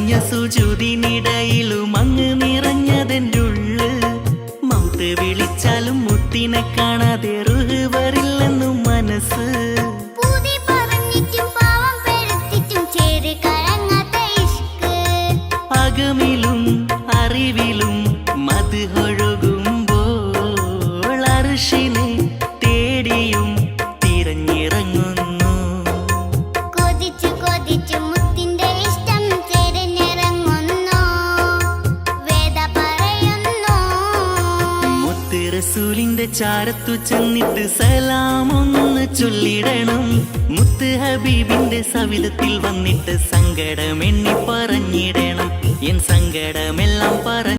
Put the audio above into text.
നിറഞ്ഞ സുചുതിനിടയിലും അങ്ങ് നിറഞ്ഞതെന്റെ ഉള്ള് മൗത്ത് വിളിച്ചാലും മുത്തിനെ കാണാതെ റുഹ് വരില്ലെന്നും മനസ്സ് അകമിലും അറിവിലും മത് ഒഴുകുമ്പോൾ അറിശിനും റസൂലിന്റെ ചാരത്തു ചെന്നിട്ട് സലാമൊന്ന് ചൊല്ലിടണം. മുത്ത് ഹബീബിന്റെ സവിധത്തിൽ വന്നിട്ട് സങ്കടം എണ്ണി പറഞ്ഞിടണം. എൻ സങ്കടമെല്ലാം പറ